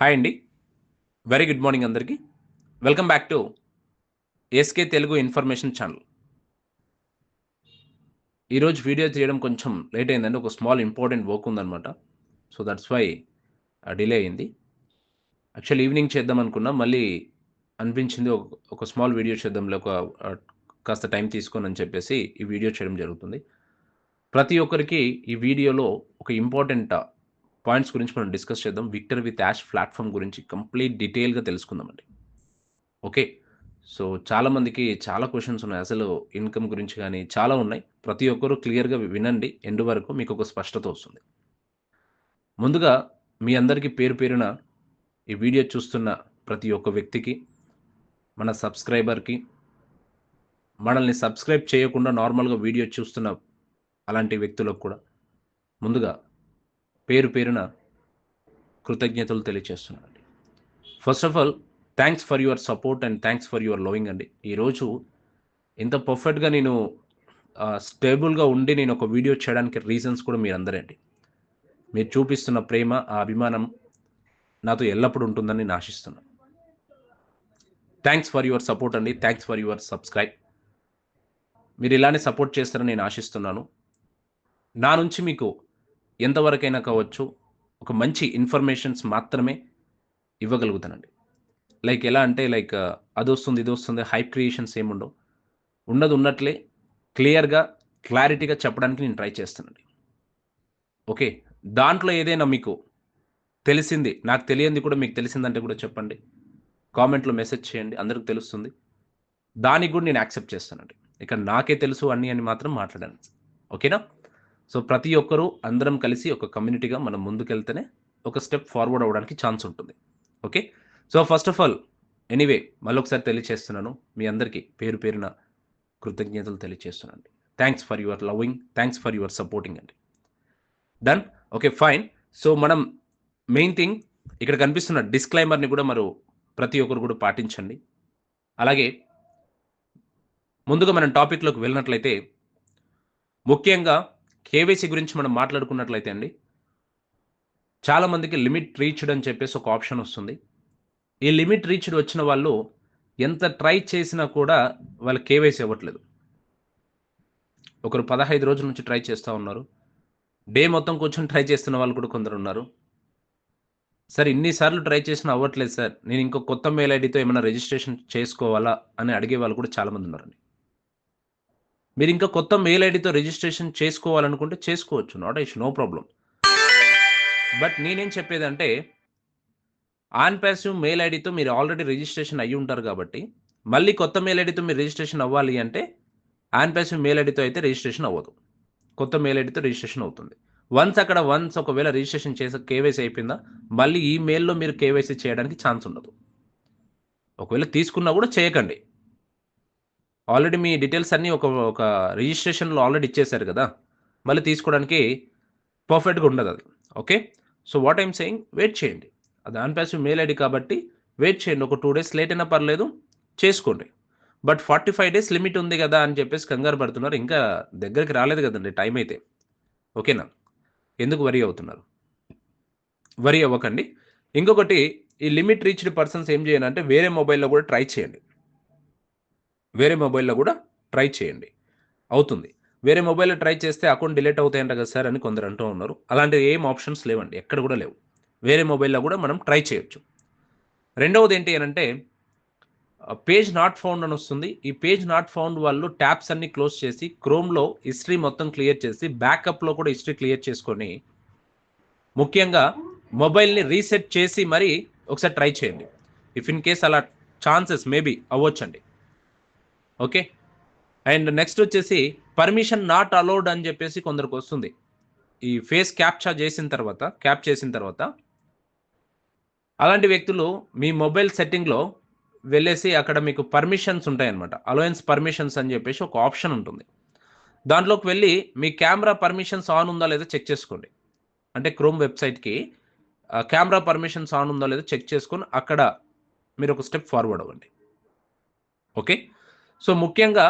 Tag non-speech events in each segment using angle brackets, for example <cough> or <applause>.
Hi అండి. Very good morning అందరికీ. Welcome back to SK Telugu information channel ఈరోజు video తీయడం కొంచెం లేట్ అయిందండి. ఒక స్మాల్ ఇంపార్టెంట్ వర్క్ ఉందన్నమాట. సో దట్స్ వై డిలే అయింది. యాక్చువల్ ఈవినింగ్ చేద్దాం అనుకున్నా. మళ్ళీ అనిపించింది ఒక ఒక స్మాల్ వీడియో చేద్దాంలే ఒక కాస్త టైం తీసుకొని అని చెప్పేసి ఈ వీడియో చేయడం జరుగుతుంది. ప్రతి ఒక్కరికి ఈ వీడియోలో ఒక ఇంపార్టెంట్ పాయింట్స్ గురించి మనం డిస్కస్ చేద్దాం. విక్టర్ విత్ యాష్ ప్లాట్ఫామ్ గురించి కంప్లీట్ డీటెయిల్గా తెలుసుకుందామండి ఓకే. సో చాలామందికి చాలా క్వశ్చన్స్ ఉన్నాయి. అసలు ఇన్కమ్ గురించి కానీ చాలా ఉన్నాయి. ప్రతి ఒక్కరూ క్లియర్గా వినండి. ఎండ్ వరకు మీకు ఒక స్పష్టత వస్తుంది. ముందుగా మీ అందరికీ పేరు పేరున ఈ వీడియో చూస్తున్న ప్రతి ఒక్క వ్యక్తికి మన సబ్స్క్రైబర్కి మనల్ని సబ్స్క్రైబ్ చేయకుండా నార్మల్గా వీడియో చూస్తున్న అలాంటి వ్యక్తులకు కూడా ముందుగా పేరు పేరున కృతజ్ఞతలు తెలియజేస్తున్నానండి first of all thanks for your support and thanks for your loving అండి. ఈరోజు ఇంత పర్ఫెక్ట్గా నేను స్టేబుల్గా ఉండి నేను ఒక వీడియో చేయడానికి రీజన్స్ కూడా మీరు అందరే అండి మీరు చూపిస్తున్న ప్రేమ ఆ అభిమానం నాతో ఎల్లప్పుడూ ఉంటుందని నేను ఆశిస్తున్నాను. థ్యాంక్స్ ఫర్ యువర్ సపోర్ట్ అండి. థ్యాంక్స్ ఫర్ యువర్ సబ్స్క్రైబ్ మీరు ఇలానే సపోర్ట్ చేస్తారని నేను ఆశిస్తున్నాను. నా నుంచి మీకు ఎంతవరకైనా కావచ్చు ఒక మంచి ఇన్ఫర్మేషన్స్ మాత్రమే ఇవ్వగలుగుతానండి. లైక్ ఎలా అంటే లైక్ అది వస్తుంది ఇది వస్తుంది హైప్ క్రియేషన్స్ ఏముండవు. ఉన్నది ఉన్నట్లే క్లియర్గా క్లారిటీగా చెప్పడానికి నేను ట్రై చేస్తానండి. ఓకే? దాంట్లో ఏదైనా మీకు తెలిసింది నాకు తెలియంది కూడా మీకు తెలిసిందంటే కూడా చెప్పండి. కామెంట్లో మెసేజ్ చేయండి అందరికి తెలుస్తుంది. దానికి కూడా నేను యాక్సెప్ట్ చేస్తానండి. ఇక నాకే తెలుసు అన్నీ అని మాత్రం మాట్లాడాను. ఓకేనా? సో ప్రతి ఒక్కరూ అందరం కలిసి ఒక కమ్యూనిటీగా మనం ముందుకెళ్తేనే ఒక స్టెప్ ఫార్వర్డ్ అవ్వడానికి ఛాన్స్ ఉంటుంది. Okay? So first of all anyway మళ్ళొకసారి తెలియచేస్తున్నాను. మీ అందరికీ పేరు పేరున కృతజ్ఞతలు తెలియచేస్తున్నాను thanks for your loving thanks for your supporting అండి. డన్? Okay fine. సో మనం మెయిన్ థింగ్ ఇక్కడ కనిపిస్తున్న డిస్క్లైమర్ని కూడా మరి ప్రతి ఒక్కరు కూడా పాటించండి. అలాగే ముందుగా మనం టాపిక్లోకి వెళ్ళినట్లయితే ముఖ్యంగా కేవైసీ గురించి మనం మాట్లాడుకున్నట్లయితే అండి చాలామందికి లిమిట్ రీచ్డ్ అని చెప్పేసి ఒక ఆప్షన్ వస్తుంది. ఈ లిమిట్ రీచ్డ్ వచ్చిన వాళ్ళు ఎంత ట్రై చేసినా కూడా వాళ్ళ కేవైసీ ఇవ్వట్లేదు ఒకరు పదహైదు రోజుల నుంచి ట్రై చేస్తూ ఉన్నారు. డే మొత్తం కూర్చొని ట్రై చేస్తున్న వాళ్ళు కూడా కొందరు ఉన్నారు. సార్ ఇన్నిసార్లు ట్రై చేసినా అవ్వట్లేదు సార్. నేను ఇంకో కొత్త మెయిల్ ఐడితో ఏమైనా రిజిస్ట్రేషన్ చేసుకోవాలా? అని అడిగే వాళ్ళు కూడా చాలామంది ఉన్నారండి. మీరు ఇంకా కొత్త మెయిల్ ఐడితో రిజిస్ట్రేషన్ చేసుకోవాలనుకుంటే చేసుకోవచ్చు. నాట్ ఇష్ నో ప్రాబ్లం బట్ నేనేం చెప్పేదంటే ఆన్ ప్యాసివ్ మెయిల్ ఐడితో మీరు ఆల్రెడీ రిజిస్ట్రేషన్ అయ్యి ఉంటారు కాబట్టి మళ్ళీ కొత్త మెయిల్ ఐడితో మీరు రిజిస్ట్రేషన్ అవ్వాలి అంటే ఆన్ ప్యాసివ్ మెయిల్ ఐడితో అయితే రిజిస్ట్రేషన్ అవ్వదు. కొత్త మెయిల్ ఐడితో రిజిస్ట్రేషన్ అవుతుంది. వన్స్ అక్కడ వన్స్ ఒకవేళ రిజిస్ట్రేషన్ చేసే కేవైసీ అయిపోయిందా మళ్ళీ ఈ మెయిల్లో మీరు కేవైసీ చేయడానికి ఛాన్స్ ఉండదు. ఒకవేళ తీసుకున్నా కూడా చేయకండి. ఆల్రెడీ మీ డీటెయిల్స్ అన్నీ ఒక ఒక రిజిస్ట్రేషన్లో ఆల్రెడీ ఇచ్చేశారు కదా? మళ్ళీ తీసుకోవడానికి పర్ఫెక్ట్గా ఉండదు అది. Okay? So what I'm saying wait చేయండి. అది అన్పాసివ్ మెయిల్ ఐడి కాబట్టి వెయిట్ చేయండి. ఒక టూ డేస్ లేట్ అయినా పర్లేదు చేసుకోండి. But forty five days limit ఉంది కదా అని చెప్పేసి కంగారు పడుతున్నారు. ఇంకా దగ్గరికి రాలేదు కదండి టైం అయితే. ఓకేనా? ఎందుకు వరి అవుతున్నారు? వరి అవ్వకండి. ఇంకొకటి ఈ లిమిట్ రీచ్డ్ పర్సన్స్ ఏం చేయాలంటే వేరే మొబైల్లో కూడా ట్రై చేయండి. వేరే మొబైల్లో కూడా ట్రై చేయండి. అవుతుంది. వేరే మొబైల్లో ట్రై చేస్తే అకౌంట్ డిలీట్ అవుతాయంట కదా సార్ అని కొందరు అంటూ ఉన్నారు. అలాంటి ఏం ఆప్షన్స్ లేవండి. ఎక్కడ కూడా లేవు. వేరే మొబైల్లో కూడా మనం ట్రై చేయొచ్చు. రెండవది ఏంటి అని అంటే పేజ్ నాట్ ఫౌండ్ అని వస్తుంది. ఈ పేజ్ నాట్ ఫౌండ్ వాళ్ళు ట్యాబ్స్ అన్ని క్లోజ్ చేసి క్రోమ్లో హిస్టరీ మొత్తం క్లియర్ చేసి బ్యాకప్లో కూడా హిస్టరీ క్లియర్ చేసుకొని ముఖ్యంగా మొబైల్ని రీసెట్ చేసి మరీ ఒకసారి ట్రై చేయండి. ఇఫ్ ఇన్ కేస్ అలా ఛాన్సెస్ మేబీ అవ్వచ్చండి. ఓకే? అండ్ నెక్స్ట్ వచ్చేసి పర్మిషన్ నాట్ అలౌడ్ అని చెప్పేసి కొందరికి వస్తుంది. ఈ ఫేస్ క్యాప్చా చేసిన తర్వాత క్యాప్ చేసిన తర్వాత అలాంటి వ్యక్తులు మీ మొబైల్ సెట్టింగ్లో వెళ్ళేసి అక్కడ మీకు పర్మిషన్స్ ఉంటాయన్నమాట. అలవెన్స్ పర్మిషన్స్ అని చెప్పేసి ఒక ఆప్షన్ ఉంటుంది. దాంట్లోకి వెళ్ళి మీ కెమెరా పర్మిషన్స్ ఆన్ ఉందా లేదా చెక్ చేసుకోండి. అంటే క్రోమ్ వెబ్సైట్కి కెమెరా పర్మిషన్స్ ఆన్ ఉందా లేదా చెక్ చేసుకొని అక్కడ మీరు ఒక స్టెప్ ఫార్వర్డ్ అవ్వండి. ఓకే? సో ముఖ్యంగా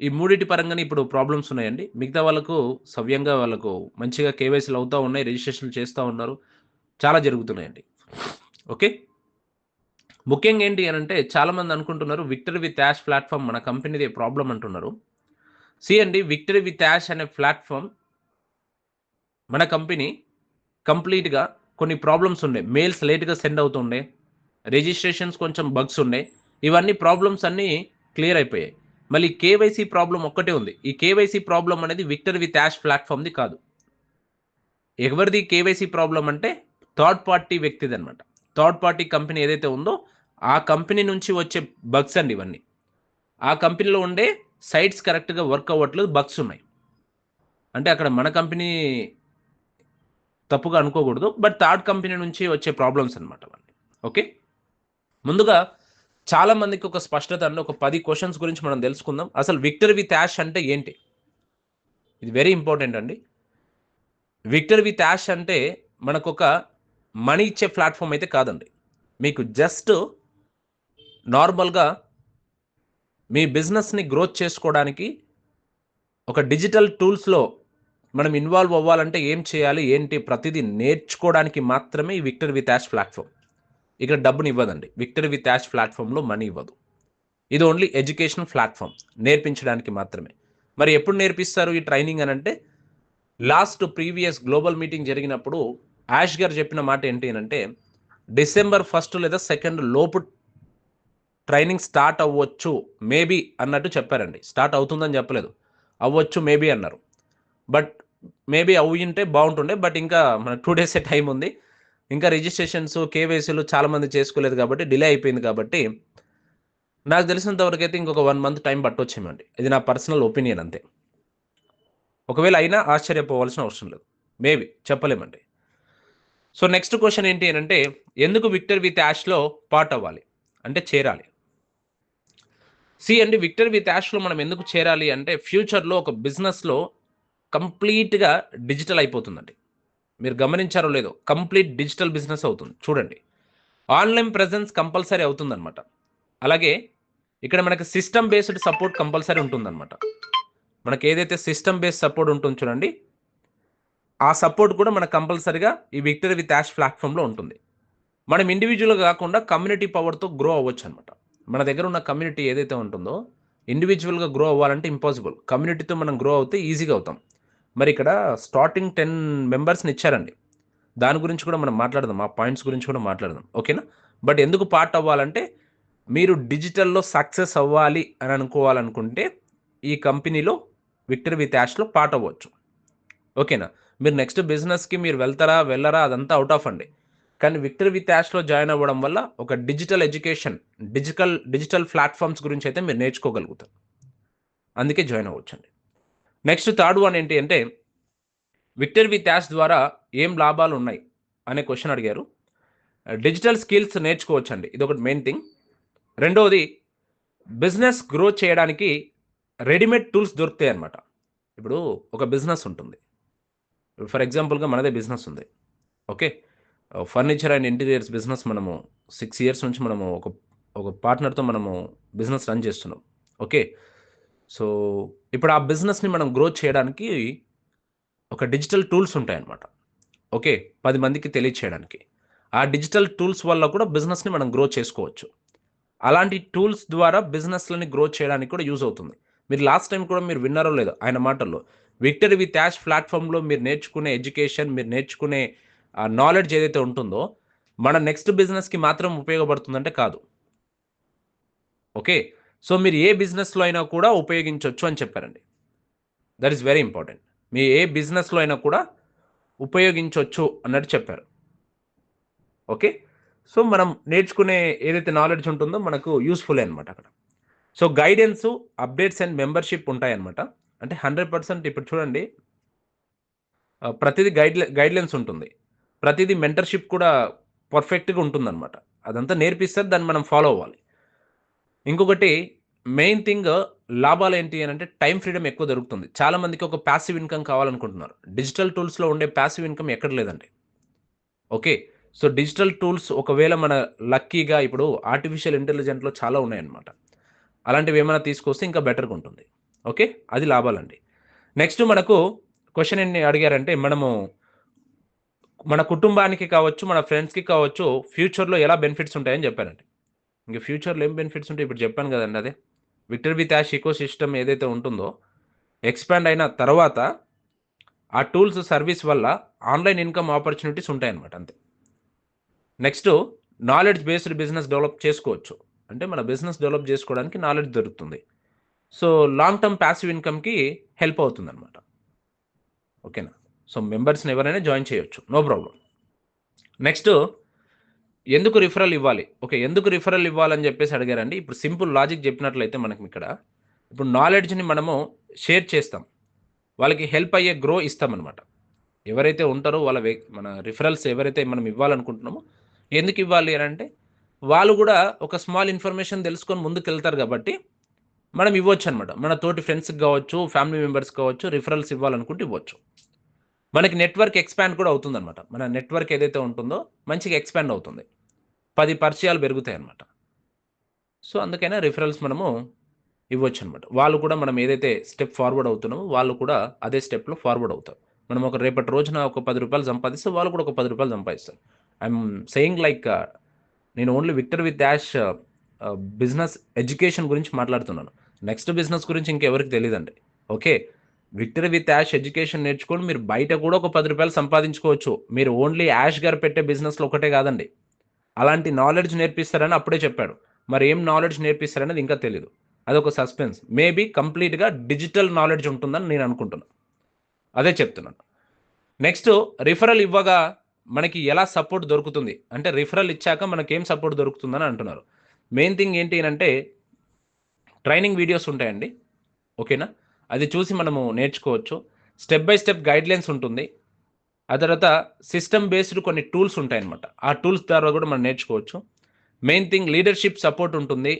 ఈ మూడింటి పరంగానే ఇప్పుడు ప్రాబ్లమ్స్ ఉన్నాయండి. మిగతా వాళ్ళకు సవ్యంగా వాళ్ళకు మంచిగా కేవైసీలు అవుతూ ఉన్నాయి రిజిస్ట్రేషన్ చేస్తూ ఉన్నారు. చాలా జరుగుతున్నాయండి. ఓకే? ముఖ్యంగా ఏంటి అని అంటే చాలామంది అనుకుంటున్నారు విక్టరీ విత్ యాష్ ప్లాట్ఫామ్ మన కంపెనీది ప్రాబ్లం అంటున్నారు. సి అండి విక్టరీ విత్ యాష్ అనే ప్లాట్ఫామ్ మన కంపెనీ కంప్లీట్గా కొన్ని ప్రాబ్లమ్స్ ఉండే మెయిల్స్ లేట్గా సెండ్ అవుతుండే రిజిస్ట్రేషన్స్ కొంచెం బగ్స్ ఉండే ఇవన్నీ ప్రాబ్లమ్స్ అన్నీ క్లియర్ అయిపోయాయి. మళ్ళీ కేవైసీ ప్రాబ్లం ఒక్కటే ఉంది. ఈ కేవైసీ ప్రాబ్లం అనేది విక్టర్ విత్ యాష్ ప్లాట్ఫామ్ది కాదు. ఎవరిది కేవైసీ ప్రాబ్లం అంటే థర్డ్ పార్టీ వ్యక్తిది అనమాట థర్డ్ పార్టీ కంపెనీ ఏదైతే ఉందో ఆ కంపెనీ నుంచి వచ్చే బగ్స్ అండి ఇవన్నీ. ఆ కంపెనీలో ఉండే సైట్స్ కరెక్ట్గా వర్క్ అవ్వట్లేదు బగ్స్ ఉన్నాయి. అంటే అక్కడ మన కంపెనీ తప్పుగా అనుకోకూడదు బట్ థర్డ్ కంపెనీ నుంచి వచ్చే ప్రాబ్లమ్స్ అనమాట అవన్నీ ఓకే ముందుగా చాలా మందికి ఒక స్పష్టత అంటే ఒక పది క్వశ్చన్స్ గురించి మనం తెలుసుకుందాం. అసలు విక్టర్ విత్ యాష్ అంటే ఏంటి? ఇది వెరీ ఇంపార్టెంట్ అండి. విక్టర్ విత్ యాష్ అంటే మనకు ఒక మనీ ఇచ్చే ప్లాట్ఫామ్ అయితే కాదండి. మీకు జస్ట్ నార్మల్గా మీ బిజినెస్ని గ్రోత్ చేసుకోవడానికి ఒక డిజిటల్ టూల్స్లో మనం ఇన్వాల్వ్ అవ్వాలంటే ఏం చేయాలి? ఏంటి? ప్రతిదీ నేర్చుకోవడానికి మాత్రమే ఈ విక్టర్ విత్ యాష్ ప్లాట్ఫామ్ ఇక్కడ డబ్బుని ఇవ్వదండి. విక్టర్ విత్ యాష్ ప్లాట్ఫామ్లో మనీ ఇవ్వదు. ఇది ఓన్లీ ఎడ్యుకేషన్ ప్లాట్ఫామ్ నేర్పించడానికి మాత్రమే. మరి ఎప్పుడు నేర్పిస్తారు ఈ ట్రైనింగ్ అని అంటే లాస్ట్ ప్రీవియస్ గ్లోబల్ మీటింగ్ జరిగినప్పుడు యాష్ గారు చెప్పిన మాట ఏంటి అంటే డిసెంబర్ ఫస్ట్ లేదా సెకండ్ లోపు ట్రైనింగ్ స్టార్ట్ అవ్వచ్చు మేబీ అన్నట్టు చెప్పారండి. స్టార్ట్ అవుతుందని చెప్పలేదు. అవ్వచ్చు మేబీ అన్నారు. బట్ మేబీ అవ్వింటే బాగుంటుండే బట్ ఇంకా మన టూ డేసే టైం ఉంది. ఇంకా రిజిస్ట్రేషన్స్ కేవైసీలు చాలామంది చేసుకోలేదు కాబట్టి డిలే అయిపోయింది కాబట్టి నాకు తెలిసినంత వరకు అయితే ఇంకొక వన్ మంత్ టైం పట్టొచ్చేమండి ఇది నా పర్సనల్ ఒపీనియన్ అంతే. ఒకవేళ అయినా ఆశ్చర్యపోవాల్సిన అవసరం లేదు. మేబీ చెప్పలేమండి. సో నెక్స్ట్ క్వశ్చన్ ఏంటి అని అంటే ఎందుకు విక్టర్ విత్ యాష్లో పార్ట్ అవ్వాలి? అంటే చేరాలి. సి అండి విక్టర్ విత్ యాష్లో మనం ఎందుకు చేరాలి అంటే ఫ్యూచర్లో ఒక బిజినెస్లో కంప్లీట్గా డిజిటల్ అయిపోతుందండి. మీరు గమనించారో లేదో కంప్లీట్ డిజిటల్ బిజినెస్ అవుతుంది. చూడండి. ఆన్లైన్ ప్రెజెన్స్ కంపల్సరీ అవుతుందన్నమాట. అలాగే ఇక్కడ మనకి సిస్టమ్ బేస్డ్ సపోర్ట్ కంపల్సరీ ఉంటుందన్నమాట. మనకి ఏదైతే సిస్టమ్ బేస్డ్ సపోర్ట్ ఉంటుంది చూడండి. ఆ సపోర్ట్ కూడా మనకు కంపల్సరీగా ఈ విక్టరీ విత్ యాష్ ప్లాట్ఫామ్లో ఉంటుంది. మనం ఇండివిజువల్గా కాకుండా కమ్యూనిటీ పవర్తో గ్రో అవ్వచ్చు అనమాట మన దగ్గర ఉన్న కమ్యూనిటీ ఏదైతే ఉంటుందో ఇండివిజువల్గా గ్రో అవ్వాలంటే ఇంపాసిబుల్ కమ్యూనిటీతో మనం గ్రో అవుతే ఈజీగా అవుతాం. మరి ఇక్కడ స్టార్టింగ్ టెన్ మెంబర్స్ని ఇచ్చారండి. దాని గురించి కూడా మనం మాట్లాడదాం ఆ పాయింట్స్ గురించి కూడా మాట్లాడదాం ఓకేనా బట్ ఎందుకు పార్ట్ అవ్వాలంటే మీరు డిజిటల్లో సక్సెస్ అవ్వాలి అని అనుకోవాలనుకుంటే ఈ కంపెనీలో విక్టర్ విత్ యాష్లో పార్ట్ అవ్వచ్చు ఓకేనా మీరు నెక్స్ట్ బిజినెస్కి మీరు వెళ్తారా వెళ్ళరా అదంతా అవుట్ ఆఫ్ అండి. కానీ విక్టర్ విత్ యాష్లో జాయిన్ అవ్వడం వల్ల ఒక digital education digital digital platforms గురించి అయితే మీరు నేర్చుకోగలుగుతారు. అందుకే జాయిన్ అవ్వచ్చండి. నెక్స్ట్ థర్డ్ వన్ ఏంటి అంటే విక్టర్ విత్ యాష్ ద్వారా ఏం లాభాలు ఉన్నాయి అనే క్వశ్చన్ అడిగారు. డిజిటల్ స్కిల్స్ నేర్చుకోవచ్చండి. ఇది ఒకటి మెయిన్ థింగ్ రెండవది బిజినెస్ గ్రో చేయడానికి రెడీమేడ్ టూల్స్ దొరుకుతాయి అనమాట ఇప్పుడు ఒక బిజినెస్ ఉంటుంది. ఫర్ ఎగ్జాంపుల్గా మనదే బిజినెస్ ఉంది. Okay? Furniture and interiors business మనము సిక్స్ ఇయర్స్ నుంచి మనము ఒక ఒక పార్ట్నర్తో మనము బిజినెస్ రన్ చేస్తున్నాం. ఓకే? సో ఇప్పుడు ఆ బిజినెస్ని మనం గ్రోత్ చేయడానికి ఒక డిజిటల్ టూల్స్ ఉంటాయన్నమాట. ఓకే పది మందికి తెలియచేయడానికి. ఆ డిజిటల్ టూల్స్ వల్ల కూడా బిజినెస్ని మనం గ్రో చేసుకోవచ్చు. అలాంటి టూల్స్ ద్వారా బిజినెస్లని గ్రో చేయడానికి కూడా యూజ్ అవుతుంది. మీరు లాస్ట్ టైం కూడా మీరు విన్నారో లేదో ఆయన మాటల్లో విక్టరీ విత్ యాష్ ప్లాట్ఫామ్లో మీరు నేర్చుకునే ఎడ్యుకేషన్ మీరు నేర్చుకునే నాలెడ్జ్ ఏదైతే ఉంటుందో మన నెక్స్ట్ బిజినెస్కి మాత్రం ఉపయోగపడుతుందంటే కాదు. ఓకే సో మీరు ఏ బిజినెస్లో అయినా కూడా ఉపయోగించవచ్చు అని చెప్పారండి. దట్ ఈస్ వెరీ ఇంపార్టెంట్ మీ ఏ బిజినెస్లో అయినా కూడా ఉపయోగించవచ్చు అన్నట్టు చెప్పారు. ఓకే సో మనం నేర్చుకునే ఏదైతే నాలెడ్జ్ ఉంటుందో మనకు యూస్ఫుల్ అనమాట అక్కడ. So guidance updates and membership ఉంటాయన్నమాట. అంటే హండ్రెడ్ పర్సెంట్ ఇప్పుడు చూడండి ప్రతిదీ గైడ్ గైడ్లైన్స్ ఉంటుంది. ప్రతిదీ మెంటర్షిప్ కూడా పర్ఫెక్ట్గా ఉంటుందన్నమాట. అదంతా నేర్పిస్తారు దాన్ని మనం ఫాలో అవ్వాలి. ఇంకొకటి మెయిన్ థింగ్ లాభాలు ఏంటి అని అంటే టైం ఫ్రీడమ్ ఎక్కువ దొరుకుతుంది. చాలా మందికి ఒక ప్యాసివ్ ఇన్కమ్ కావాలనుకుంటున్నారు. డిజిటల్ టూల్స్లో ఉండే ప్యాసివ్ ఇన్కమ్ ఎక్కడ లేదండి. ఓకే సో డిజిటల్ టూల్స్ ఒకవేళ మన లక్కీగా ఇప్పుడు ఆర్టిఫిషియల్ ఇంటెలిజెంట్లో చాలా ఉన్నాయన్నమాట. అలాంటివి ఏమైనా తీసుకొస్తే ఇంకా బెటర్గా ఉంటుంది. ఓకే అది లాభాలండి. నెక్స్ట్ మనకు క్వశ్చన్ ఎన్ని అడిగారంటే మనము మన కుటుంబానికి కావచ్చు మన ఫ్రెండ్స్కి కావచ్చు ఫ్యూచర్లో ఎలా బెనిఫిట్స్ ఉంటాయని చెప్పారండి. ఇంకా ఫ్యూచర్లో ఏం బెనిఫిట్స్ ఉంటాయి? ఇప్పుడు చెప్పాను కదండి అదే. Victor with Ash eco system ఏదైతే ఉంటుందో ఎక్స్పాండ్ అయిన తర్వాత ఆ టూల్స్ సర్వీస్ వల్ల ఆన్లైన్ ఇన్కమ్ ఆపర్చునిటీస్ ఉంటాయన్నమాట అంతే. Next knowledge based business develop చేసుకోవచ్చు. అంటే మన బిజినెస్ డెవలప్ చేసుకోవడానికి నాలెడ్జ్ దొరుకుతుంది. సో లాంగ్ టర్మ్ ప్యాసివ్ ఇన్కమ్కి హెల్ప్ అవుతుంది అనమాట ఓకేనా? సో మెంబర్స్ని ఎవరైనా జాయిన్ చేయొచ్చు. నో ప్రాబ్లం నెక్స్ట్ ఎందుకు రిఫరల్ ఇవ్వాలి? ఓకే ఎందుకు రిఫరల్ ఇవ్వాలని చెప్పేసి అడిగారండి. ఇప్పుడు సింపుల్ లాజిక్ చెప్పినట్లయితే మనకి ఇక్కడ ఇప్పుడు నాలెడ్జ్ని మనము షేర్ చేస్తాం. వాళ్ళకి హెల్ప్ అయ్యే గ్రో ఇస్తామన్నమాట. ఎవరైతే ఉంటారో వాళ్ళ మన రిఫరల్స్ ఎవరైతే మనం ఇవ్వాలనుకుంటున్నామో ఎందుకు ఇవ్వాలి అని అంటే వాళ్ళు కూడా ఒక స్మాల్ ఇన్ఫర్మేషన్ తెలుసుకొని ముందుకు వెళ్తారు కాబట్టి మనం ఇవ్వచ్చు అనమాట మన తోటి ఫ్రెండ్స్కి కావచ్చు ఫ్యామిలీ మెంబర్స్ కావచ్చు రిఫరల్స్ ఇవ్వాలనుకుంటే ఇవ్వచ్చు. మనకి నెట్వర్క్ ఎక్స్పాండ్ కూడా అవుతుందన్నమాట. మన నెట్వర్క్ ఏదైతే ఉంటుందో మంచిగా ఎక్స్పాండ్ అవుతుంది. పది పరిచయాలు పెరుగుతాయి అన్నమాట సో అందుకైనా రిఫరల్స్ మనము ఇవ్వచ్చు అనమాట వాళ్ళు కూడా మనం ఏదైతే స్టెప్ ఫార్వర్డ్ అవుతున్నామో వాళ్ళు కూడా అదే స్టెప్లో ఫార్వర్డ్ అవుతారు. మనం ఒక రేపటి రోజున ఒక పది రూపాయలు సంపాదిస్తే వాళ్ళు కూడా ఒక పది రూపాయలు సంపాదిస్తారు. ఐఎమ్ సెయింగ్ లైక్ నేను only Victor with Ash business education గురించి మాట్లాడుతున్నాను. నెక్స్ట్ బిజినెస్ గురించి ఇంకెవరికి తెలియదండి okay Victor with Ash education నేర్చుకొని మీరు బయట కూడా ఒక పది రూపాయలు సంపాదించుకోవచ్చు. మీరు ఓన్లీ యాష్ గారు పెట్టే బిజినెస్లో ఒకటే కాదండి. అలాంటి నాలెడ్జ్ నేర్పిస్తారని అప్పుడే చెప్పాడు. మరి ఏం నాలెడ్జ్ నేర్పిస్తారనేది ఇంకా తెలియదు అదొక సస్పెన్స్ మేబీ కంప్లీట్గా డిజిటల్ నాలెడ్జ్ ఉంటుందని నేను అనుకుంటున్నాను అదే చెప్తున్నాను. నెక్స్ట్ రిఫరల్ ఇవ్వగా మనకి ఎలా సపోర్ట్ దొరుకుతుంది? అంటే రిఫరల్ ఇచ్చాక మనకి ఏం సపోర్ట్ దొరుకుతుందని అంటున్నారు. మెయిన్ థింగ్ ఏంటి అంటే ట్రైనింగ్ వీడియోస్ ఉంటాయండి. ఓకేనా అది చూసి మనము నేర్చుకోవచ్చు. స్టెప్ బై స్టెప్ గైడ్లైన్స్ ఉంటుంది. ఆ తర్వాత సిస్టమ్ బేస్డ్ కొన్ని టూల్స్ ఉంటాయన్నమాట. ఆ టూల్స్ ద్వారా కూడా మనం నేర్చుకోవచ్చు. మెయిన్ థింగ్ లీడర్షిప్ సపోర్ట్ ఉంటుంది.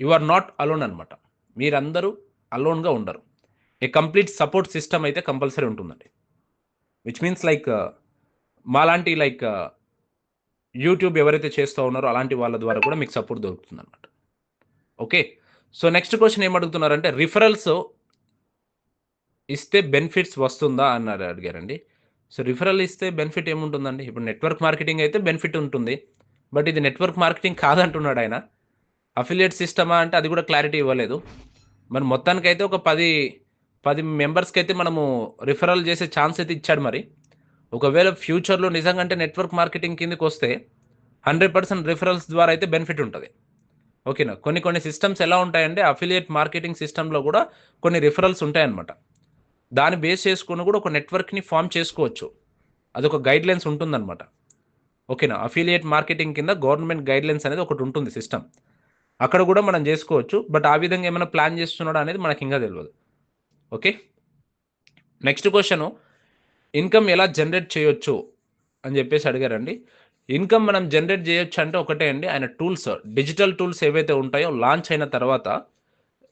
యు ఆర్ నాట్ అలోన్ అనమాట మీరందరూ అలోన్గా ఉండరు. ఏ కంప్లీట్ సపోర్ట్ సిస్టమ్ అయితే కంపల్సరీ ఉంటుందండి. విచ్ మీన్స్ లైక్ మాలాంటి లైక్ యూట్యూబ్ uh, ఎవరైతే చేస్తూ ఉన్నారో అలాంటి వాళ్ళ ద్వారా కూడా మీకు సపోర్ట్ దొరుకుతుంది అనమాట ఓకే సో నెక్స్ట్ క్వశ్చన్ ఏం అడుగుతున్నారంటే రిఫరల్స్ ఇస్తే బెనిఫిట్స్ వస్తుందా అన్నారు అడిగారండి. సో రిఫరల్ ఇస్తే బెనిఫిట్ ఏముంటుందండి? ఇప్పుడు నెట్వర్క్ మార్కెటింగ్ అయితే బెనిఫిట్ ఉంటుంది. బట్ ఇది నెట్వర్క్ మార్కెటింగ్ కాదంటున్నాడు ఆయన. అఫిలియేట్ సిస్టమా అంటే అది కూడా క్లారిటీ ఇవ్వలేదు. మరి మొత్తానికైతే ఒక పది పది మెంబర్స్కి అయితే మనము రిఫరల్ చేసే ఛాన్స్ అయితే ఇచ్చాడు మరి. ఒకవేళ ఫ్యూచర్లో నిజంగా అంటే నెట్వర్క్ మార్కెటింగ్ కిందకి వస్తే హండ్రెడ్ పర్సెంట్ రిఫరల్స్ ద్వారా అయితే బెనిఫిట్ ఉంటుంది. ఓకేనా? కొన్ని కొన్ని సిస్టమ్స్ ఎలా ఉంటాయంటే అఫిలియేట్ మార్కెటింగ్ సిస్టంలో కూడా కొన్ని రిఫరల్స్ ఉంటాయన్నమాట. దాన్ని బేస్ చేసుకుని కూడా ఒక నెట్వర్క్ని ఫామ్ చేసుకోవచ్చు. అదొక గైడ్ లైన్స్ ఉంటుందన్నమాట. ఓకేనా? అఫిలియేట్ మార్కెటింగ్ కింద గవర్నమెంట్ గైడ్ లైన్స్ అనేది ఒకటి ఉంటుంది సిస్టమ్. అక్కడ కూడా మనం చేసుకోవచ్చు. బట్ ఆ విధంగా ఏమైనా ప్లాన్ చేస్తున్నాడా అనేది మనకి ఇంకా తెలియదు ఓకే? నెక్స్ట్ క్వశ్చను ఇన్కమ్ ఎలా జనరేట్ చేయొచ్చు అని చెప్పేసి అడిగారండి. ఇన్కమ్ మనం జనరేట్ చేయొచ్చు అంటే ఒకటే అండి. ఆయన టూల్స్ డిజిటల్ టూల్స్ ఏవైతే ఉంటాయో లాంచ్ అయిన తర్వాత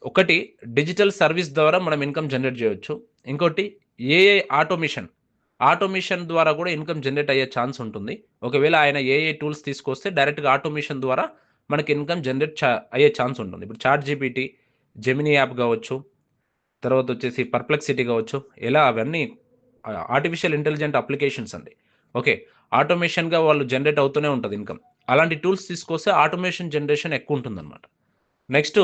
ఒకటి డిజిటల్ సర్వీస్ ద్వారా మనం ఇన్కమ్ జనరేట్ చేయవచ్చు ఇంకోటి ఏఐ ఆటోమేషన్. ఆటోమేషన్ ద్వారా కూడా ఇన్కమ్ జనరేట్ అయ్యే ఛాన్స్ ఉంటుంది. ఒకవేళ ఆయన ఏఐ టూల్స్ తీసుకొస్తే డైరెక్ట్గా ఆటోమేషన్ ద్వారా మనకి ఇన్కమ్ జనరేట్ చా అయ్యే ఛాన్స్ ఉంటుంది. ఇప్పుడు చార్ట్ జీపీటీ జెమినీ యాప్ కావచ్చు తర్వాత వచ్చేసి పర్ప్లెక్సిటీ కావచ్చు ఇలా అవన్నీ ఆర్టిఫిషియల్ ఇంటెలిజెంట్ అప్లికేషన్స్ అండి. ఓకే ఆటోమేషన్గా వాళ్ళు జనరేట్ అవుతూనే ఉంటుంది ఇన్కమ్. అలాంటి టూల్స్ తీసుకొస్తే ఆటోమేషన్ జనరేషన్ ఎక్కువ ఉంటుందన్నమాట. నెక్స్ట్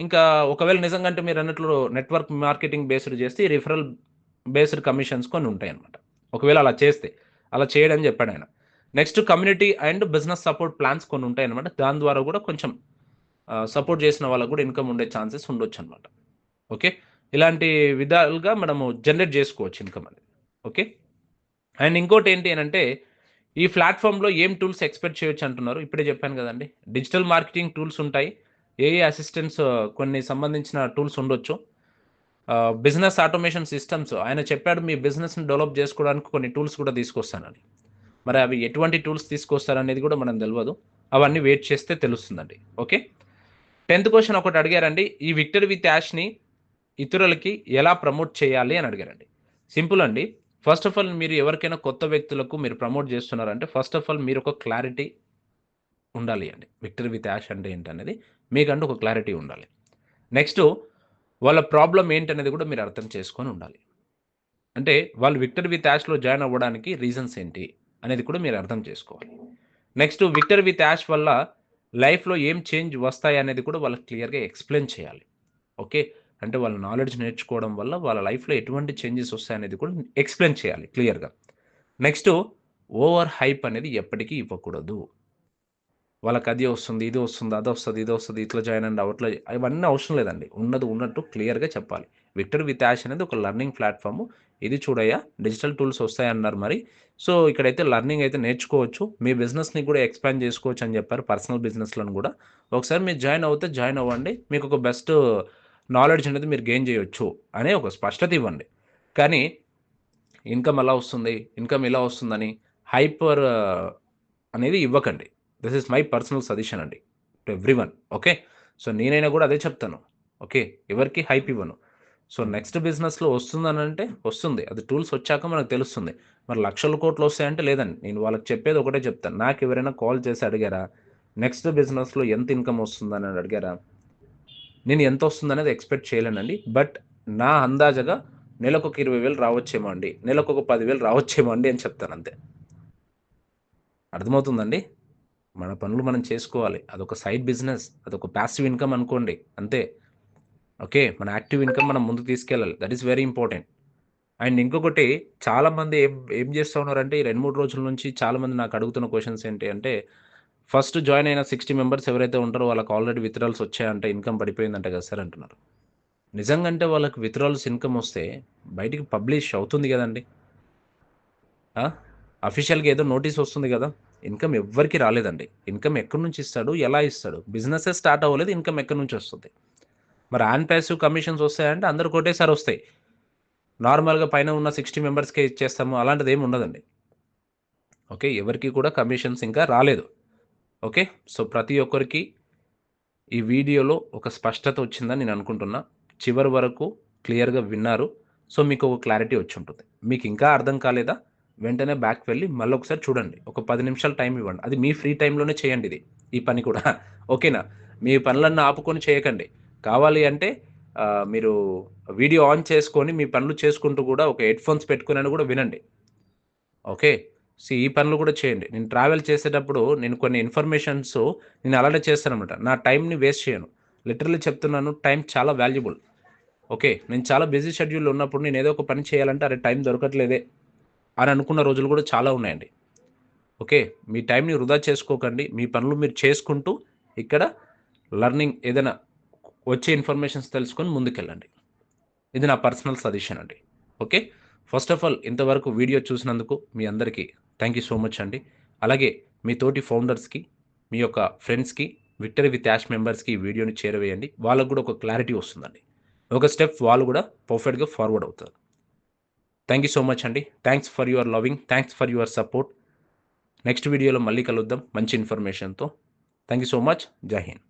ఇంకా ఒకవేళ నిజంగా అంటే మీరు అన్నట్లు నెట్వర్క్ మార్కెటింగ్ బేస్డ్ చేస్తే రిఫరల్ బేస్డ్ కమిషన్స్ కొన్ని ఉంటాయి అనమాట ఒకవేళ అలా చేస్తే అలా చేయడని చెప్పాడు ఆయన. Next community and business support plans కొన్ని ఉంటాయి అనమాట దాని ద్వారా కూడా కొంచెం సపోర్ట్ చేసిన వాళ్ళకు కూడా ఇన్కమ్ ఉండే ఛాన్సెస్ ఉండొచ్చు అనమాట ఓకే ఇలాంటి విధాలుగా మనము జనరేట్ చేసుకోవచ్చు ఇన్కమ్ అనేది. ఓకే అండ్ ఇంకోటి ఏంటి అంటే ఈ ప్లాట్ఫామ్లో ఏం టూల్స్ ఎక్స్పెక్ట్ చేయొచ్చు అంటున్నారు? ఇప్పుడే చెప్పాను కదండి. డిజిటల్ మార్కెటింగ్ టూల్స్ ఉంటాయి. ఏఏ అసిస్టెంట్స్ uh, కొన్ని సంబంధించిన టూల్స్ ఉండొచ్చు. బిజినెస్ ఆటోమేషన్ సిస్టమ్స్ ఆయన చెప్పాడు మీ బిజినెస్ని డెవలప్ చేసుకోవడానికి కొన్ని టూల్స్ కూడా తీసుకొస్తానని. మరి అవి ఎటువంటి టూల్స్ తీసుకొస్తారనేది కూడా మనం తెలియదు అవన్నీ వెయిట్ చేస్తే తెలుస్తుందండి. ఓకే టెన్త్ క్వశ్చన్ ఒకటి అడిగారండి. ఈ విక్టర్ విత్ యాష్ని ఇతరులకి ఎలా ప్రమోట్ చేయాలి అని అడిగారండి. సింపుల్ అండి. ఫస్ట్ ఆఫ్ ఆల్ మీరు ఎవరికైనా కొత్త వ్యక్తులకు మీరు ప్రమోట్ చేస్తున్నారంటే ఫస్ట్ ఆఫ్ ఆల్ మీరు ఒక క్లారిటీ ఉండాలి అండి. విక్టర్ విత్ యాష్ అంటే ఏంటనేది? మీకంటూ ఒక క్లారిటీ ఉండాలి. నెక్స్ట్ వాళ్ళ ప్రాబ్లం ఏంటనేది కూడా మీరు అర్థం చేసుకొని ఉండాలి. అంటే వాళ్ళు విక్టర్ విత్ యాష్లో జాయిన్ అవ్వడానికి రీజన్స్ ఏంటి అనేది కూడా మీరు అర్థం చేసుకోవాలి. నెక్స్ట్ విక్టర్ విత్ యాష్ వల్ల లైఫ్లో ఏం చేంజ్ వస్తాయి అనేది కూడా వాళ్ళకి క్లియర్గా ఎక్స్ప్లెయిన్ చేయాలి. ఓకే? అంటే వాళ్ళ నాలెడ్జ్ నేర్చుకోవడం వల్ల వాళ్ళ లైఫ్లో ఎటువంటి చేంజెస్ వస్తాయి అనేది కూడా ఎక్స్ప్లెయిన్ చేయాలి క్లియర్గా. నెక్స్ట్ ఓవర్ హైప్ అనేది ఎప్పటికీ ఇవ్వకూడదు. వాళ్ళకి అది వస్తుంది ఇది వస్తుంది అది వస్తుంది ఇది వస్తుంది ఇట్లా జాయిన్ అండి అవట్లా ఇవన్నీ అవసరం లేదండి. ఉన్నది ఉన్నట్టు క్లియర్గా చెప్పాలి. విక్టర్ విత్ యాష్ అనేది ఒక లర్నింగ్ ప్లాట్ఫామ్ ఇది చూడయ్యా డిజిటల్ టూల్స్ వస్తాయన్నారు మరి. సో ఇక్కడైతే లర్నింగ్ అయితే నేర్చుకోవచ్చు. మీ బిజినెస్ని కూడా ఎక్స్పాండ్ చేసుకోవచ్చు అని చెప్పారు పర్సనల్ బిజినెస్లను కూడా. ఒకసారి మీరు జాయిన్ అవుతే జాయిన్ అవ్వండి. మీకు ఒక బెస్ట్ నాలెడ్జ్ అనేది మీరు గెయిన్ చేయొచ్చు అనే ఒక స్పష్టత ఇవ్వండి. కానీ ఇన్కమ్ ఎలా వస్తుంది ఇన్కమ్ ఎలా వస్తుందని హైపర్ అనేది ఇవ్వకండి. This is my personal suggestion అండి. To everyone okay so నేనైనా కూడా అదే చెప్తాను. ఓకే ఎవరికి హైప్ ఇవ్వను. సో నెక్స్ట్ బిజినెస్లో వస్తుందని అంటే వస్తుంది. అది టూల్స్ వచ్చాక మనకు తెలుస్తుంది. మరి లక్షల కోట్లు వస్తాయంటే లేదండి. నేను వాళ్ళకి చెప్పేది ఒకటే చెప్తాను. నాకు ఎవరైనా కాల్ చేసి అడిగారా? నెక్స్ట్ బిజినెస్లో ఎంత ఇన్కమ్ వస్తుందని అడిగారా? నేను ఎంత వస్తుందనేది ఎక్స్పెక్ట్ చేయలేనండి. బట్ నా అందాజగా నెలకు ఒక ఇరవై వేలు రావచ్చేమో అండి. నెలకు ఒక పదివేలు రావచ్చేమో అండి అని చెప్తాను అంతే. అర్థమవుతుందండి? మన పనులు మనం చేసుకోవాలి. అదొక సైడ్ బిజినెస్ అదొక ప్యాసివ్ ఇన్కమ్ అనుకోండి. అంతే. ఓకే? మన యాక్టివ్ ఇన్కమ్ మనం ముందుకు తీసుకెళ్ళాలి. That is very important and ఇంకొకటి చాలామంది ఏం ఏం చేస్తూ ఉన్నారంటే ఈ రెండు మూడు రోజుల నుంచి చాలామంది నాకు అడుగుతున్న క్వశ్చన్స్ ఏంటి అంటే ఫస్ట్ జాయిన్ అయిన సిక్స్టీ మెంబర్స్ ఎవరైతే ఉంటారో వాళ్ళకి ఆల్రెడీ విత్డ్రాల్స్ వచ్చాయంటే ఇన్కమ్ పడిపోయిందంట కదా సార్ అంటున్నారు. నిజంగా అంటే వాళ్ళకి విత్డ్రాల్స్ ఇన్కమ్ వస్తే బయటికి పబ్లిష్ అవుతుంది కదండి. అఫీషియల్గా ఏదో నోటీస్ వస్తుంది కదా. ఇన్కమ్ ఎవ్వరికి రాలేదండి. ఇన్కమ్ ఎక్కడి నుంచి ఇస్తాడు? ఎలా ఇస్తాడు? బిజినెస్ స్టార్ట్ అవ్వలేదు ఇన్కమ్ ఎక్కడి నుంచి వస్తుంది? మరి ఆన్ ప్యాసివ్ కమిషన్స్ వస్తాయంటే అందరు ఒకటేసారి వస్తాయి. నార్మల్గా పైన ఉన్న సిక్స్టీ మెంబర్స్కే ఇచ్చేస్తాము అలాంటిది ఏమి ఉండదండి. ఓకే ఎవరికి కూడా కమిషన్స్ ఇంకా రాలేదు. ఓకే సో ప్రతి ఒక్కరికి ఈ వీడియోలో ఒక స్పష్టత వచ్చిందని నేను అనుకుంటున్నా. చివరి వరకు క్లియర్గా విన్నారు. సో మీకు ఒక క్లారిటీ వచ్చి ఉంటుంది. మీకు ఇంకా అర్థం కాలేదా? వెంటనే బ్యాక్ వెళ్ళి మళ్ళీ ఒకసారి చూడండి. ఒక పది నిమిషాలు టైం ఇవ్వండి. అది మీ ఫ్రీ టైంలోనే చేయండి ఇది. ఈ పని కూడా. <laughs> ఓకేనా? మీ పనులన్నీ ఆపుకొని చేయకండి. కావాలి అంటే మీరు వీడియో ఆన్ చేసుకొని మీ పనులు చేసుకుంటూ కూడా ఒక హెడ్ ఫోన్స్ పెట్టుకుని కూడా వినండి. ఓకే? సో ఈ పనులు కూడా చేయండి. నేను ట్రావెల్ చేసేటప్పుడు నేను కొన్ని ఇన్ఫర్మేషన్స్ నేను అలానే చేస్తాను అనమాట నా టైంని వేస్ట్ చేయను. లిటరల్లీ చెప్తున్నాను టైం చాలా వాల్యుబుల్ ఓకే? నేను చాలా బిజీ షెడ్యూల్ ఉన్నప్పుడు నేను ఏదో ఒక పని చేయాలంటే అరే టైం దొరకట్లేదే. అని అనుకున్న రోజులు కూడా చాలా ఉన్నాయండి. ఓకే మీ టైంని వృధా చేసుకోకండి. మీ పనులు మీరు చేసుకుంటూ ఇక్కడ లర్నింగ్ ఏదైనా వచ్చే ఇన్ఫర్మేషన్స్ తెలుసుకొని ముందుకెళ్ళండి. ఇది నా పర్సనల్ సజెషన్ అండి. ఓకే ఫస్ట్ ఆఫ్ ఆల్ ఇంతవరకు వీడియో చూసినందుకు మీ అందరికీ థ్యాంక్ యూ సో మచ్ అండి. అలాగే మీ తోటి ఫౌండర్స్కి మీ యొక్క ఫ్రెండ్స్కి విక్టరీ విత్ యాష్ మెంబర్స్కి ఈ వీడియోని చేరవేయండి. వాళ్ళకు కూడా ఒక క్లారిటీ వస్తుందండి. ఒక స్టెప్ వాళ్ళు కూడా పర్ఫెక్ట్గా ఫార్వర్డ్ అవుతారు. థ్యాంక్ యూ సో మచ్ అండి thanks for your loving thanks for your support next వీడియోలో మళ్ళీ కలుద్దాం. మంచి ఇన్ఫర్మేషన్తో thank you so much Jai Hind